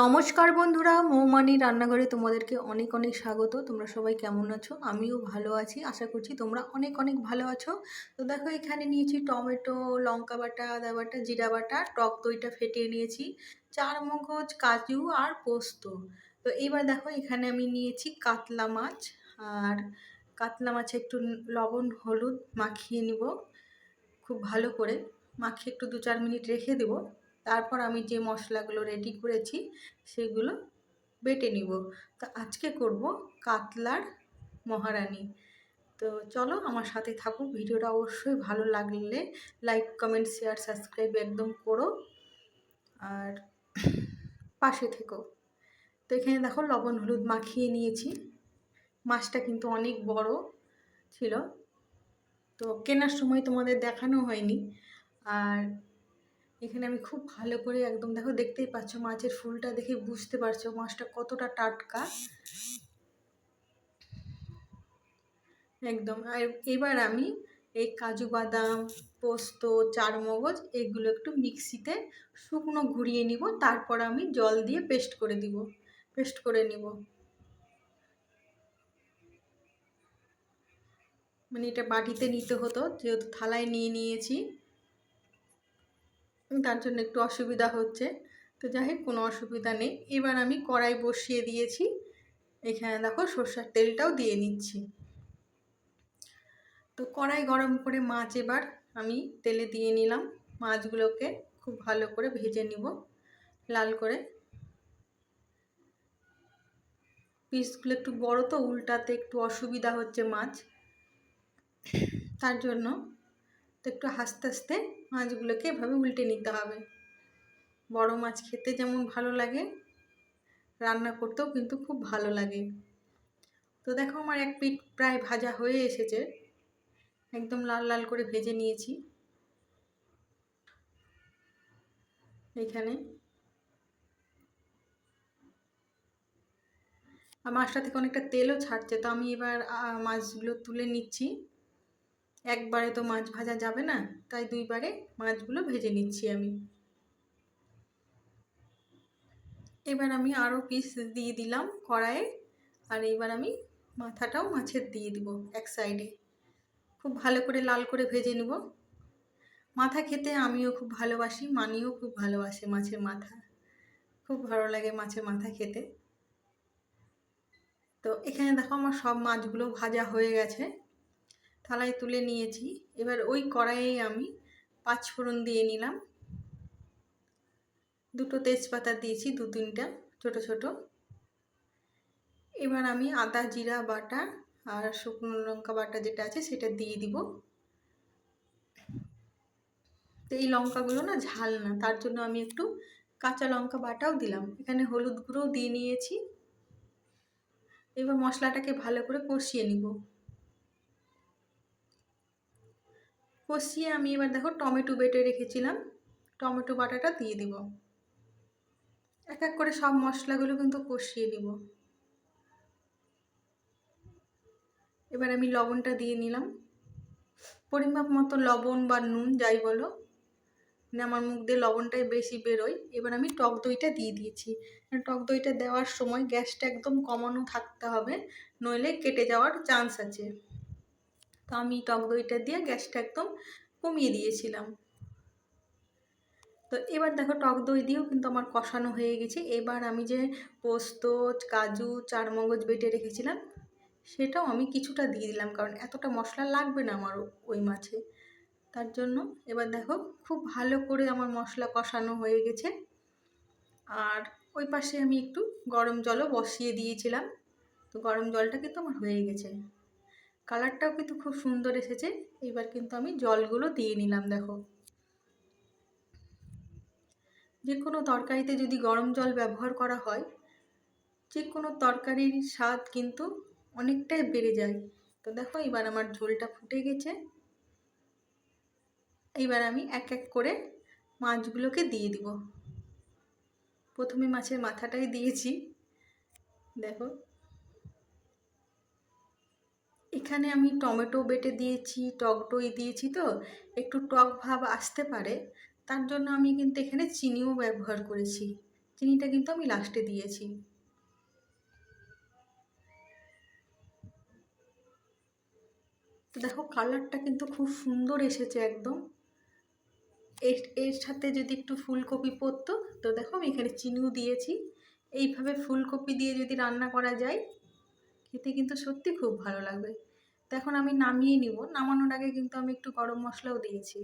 নমস্কার বন্ধুরা, মৌমানি রান্নাঘরে তোমাদেরকে অনেক অনেক স্বাগত। তোমরা সবাই কেমন আছো? আমিও ভালো আছি, আশা করছি তোমরা অনেক অনেক ভালো আছো। তো দেখো, এখানে নিয়েছি টমেটো, লঙ্কা বাটা, আদা বাটা, জিরা বাটা, টক দইটা ফেটিয়ে নিয়েছি চার মগজ কাজু আর পোস্ত। তো এবার দেখো, এখানে আমি নিয়েছি কাতলা মাছ, আর কাতলা মাছে একটু লবণ, হলুদ মাখিয়ে নিব, খুব ভালো করে। মাখিয়ে একটু দু চার মিনিট রেখে দেবো। তারপর আমি যে মশলাগুলো রেডি করেছি, সেগুলো বেটে নিব। তো আজকে করব কাতলার মহারানি। তো চলো আমার সাথে থাকো, ভিডিওটা অবশ্যই ভালো লাগলে লাইক কমেন্ট শেয়ার সাবস্ক্রাইব একদম করো। আর পাশে থেকো। তো এখানে দেখো লবণ, হলুদ মাখিয়ে নিয়েছি। মাছটা কিন্তু অনেক বড় ছিল। তো কেনার সময় তোমাদের দেখানো হয়নি। আর এখানে আমি খুব ভালো করে একদম, দেখো দেখতেই পাচ্ছ মাছের ফুলটা দেখে বুঝতে পারছ মাছটা কতটা টাটকা। একদম, আর এবার আমি এই কাজু বাদাম, পোস্ত, চারমগজ এগুলো একটু মিক্সিতে শুকনো ঘুরিয়ে নিব, তারপর আমি জল দিয়ে পেস্ট করে দিব, পেস্ট করে নিব। মানে এটা বাটিতে নিতে হতো, যেহেতু থালায় নিয়ে নিয়েছি। তার জন্য একটু অসুবিধা হচ্ছে। তো যাই হোক, কোনো অসুবিধা নেই। এবার আমি কড়াই বসিয়ে দিয়েছি। এখানে দেখো সর্ষার তেলটাও দিয়ে নিচ্ছি। তো কড়াই গরম করে মাছ এবার আমি তেলে দিয়ে নিলাম। মাছগুলোকে খুব ভালো করে ভেজে নিব লাল করে। পিসগুলো একটু বড় তো, উল্টাতে একটু অসুবিধা হচ্ছে মাছ। তার জন্য তো একটু আস্তে আস্তে মাছগুলোকে এভাবে উল্টে নিতে হবে। বড় মাছ খেতে যেমন ভালো লাগে, রান্না করতেও কিন্তু খুব ভালো লাগে। তো দেখো আমার এক পিঠ প্রায় ভাজা হয়ে এসেছে, একদম লাল লাল করে ভেজে নিয়েছি। এখানে মাছটা থেকে অনেকটা তেলও ছাড়ছে, তো আমি এবার মাছগুলো তুলে নিচ্ছি। একবারে তো মাছ ভাজা যাবে না, তাই দুইবারে মাছগুলো ভেজে নিচ্ছি আমি। এবার আমি আরও পিস দিয়ে দিলাম কড়াইয়ে, আর এবার আমি মাথাটাও মাছের দিয়ে দিব এক সাইডে খুব ভালো করে লাল করে ভেজে নেব। মাথা খেতে আমিও খুব ভালোবাসি, মানিও খুব ভালোবাসে মাছের মাথা। খুব ভালো লাগে মাছের মাথা খেতে। তো এখানে দেখো আমার সব মাছগুলো ভাজা হয়ে গেছে। থালায় তুলে নিয়েছি। এবার ওই কড়াইয়ে আমি পাঁচ ফোড়ন দিয়ে নিলাম। দুটো তেজপাতা দিয়েছি দু তিনটা, ছোট ছোট। এবার আমি আদা, জিরা, বাটা আর শুকনো লঙ্কা বাটা যেটা আছে সেটা দিয়ে দিব। তো এই লঙ্কাগুলো না ঝাল না, তার জন্য আমি একটু কাঁচা লঙ্কা বাটাও দিলাম। এখানে হলুদ গুঁড়োও দিয়ে নিয়েছি। এবার মশলাটাকে ভালো করে কষিয়ে নিব। কষিয়ে আমি এবার দেখো টমেটো বেটে রেখেছিলাম। টমেটো বাটাটা দিয়ে দিব। এক এক করে সব মশলাগুলো কিন্তু কষিয়ে দিব। এবার আমি লবণটা দিয়ে নিলাম। পরিমাপ মতো লবণ বা নুন, যাই বলো। মানে আমার মুখ দিয়ে লবণটাই বেশি বেরোয়। এবার আমি টক দইটা দিয়ে দিয়েছি। টক দইটা দেওয়ার সময় গ্যাসটা একদম কমানো থাকতে হবে, নইলে কেটে যাওয়ার চান্স আছে। তো আমি টক দইটা দিয়ে গ্যাসটা একদম কমিয়ে দিয়েছিলাম। তো এবার দেখো টক দই দিয়েও কিন্তু আমার কষানো হয়ে গেছে। এবার আমি যে পোস্ত, কাজু, চারমগজ বেটে রেখেছিলাম, সেটাও আমি কিছুটা দিয়ে দিলাম, কারণ এতটা মশলা লাগবে না আমার ওই মাছে। তার জন্য এবার দেখো খুব ভালো করে আমার মশলা কষানো হয়ে গেছে। আর ওই পাশে আমি একটু গরম জলও বসিয়ে দিয়েছিলাম। তো গরম জলটা কিন্তু আমার হয়ে গেছে। কালারটাও কিন্তু খুব সুন্দর এসেছে। এবার কিন্তু আমি জলগুলো দিয়ে নিলাম, দেখো। যে কোনো তরকারিতে যদি গরম জল ব্যবহার করা হয় যে কোনো তরকারির স্বাদ কিন্তু অনেকটাই বেড়ে যায়। তো দেখো, এবার আমার ঝোলটা ফুটে গেছে। এইবার আমি এক এক করে মাছগুলোকে দিয়ে দিব। প্রথমে মাছের মাথাটাই দিয়েছি। দেখো এখানে আমি টমেটো বেটে দিয়েছি, টক দই দিয়েছি তো, একটু টক ভাব আসতে পারে। তার জন্য আমি কিন্তু এখানে চিনিও ব্যবহার করেছি। চিনিটা কিন্তু আমি লাস্টে দিয়েছি। তো দেখো কালারটা কিন্তু খুব সুন্দর এসেছে একদম। এর এর সাথে যদি একটু ফুলকপি পরতো তো দেখো আমি এখানে চিনিও দিয়েছি। এইভাবে ফুলকপি দিয়ে যদি রান্না করা যায় খেতে কিন্তু সত্যি খুব ভালো লাগবে। তো এখন আমি নামিয়ে নিব। নামানোর আগে কিন্তু আমি একটু গরম মশলাও দিয়েছি।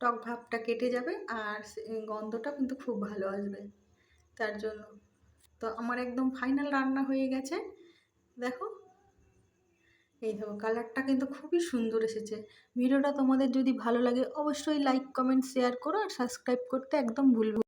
টক ভাবটা কেটে যাবে আর গন্ধটা কিন্তু খুব ভালো আসবে তার জন্য। তো আমার একদম ফাইনাল রান্না হয়ে গেছে। দেখো। এই দেখো, কালারটা কিন্তু খুবই সুন্দর এসেছে। ভিডিওটা তোমাদের যদি ভালো লাগে অবশ্যই লাইক, কমেন্ট, শেয়ার করো আর সাবস্ক্রাইব করতে একদম ভুলবে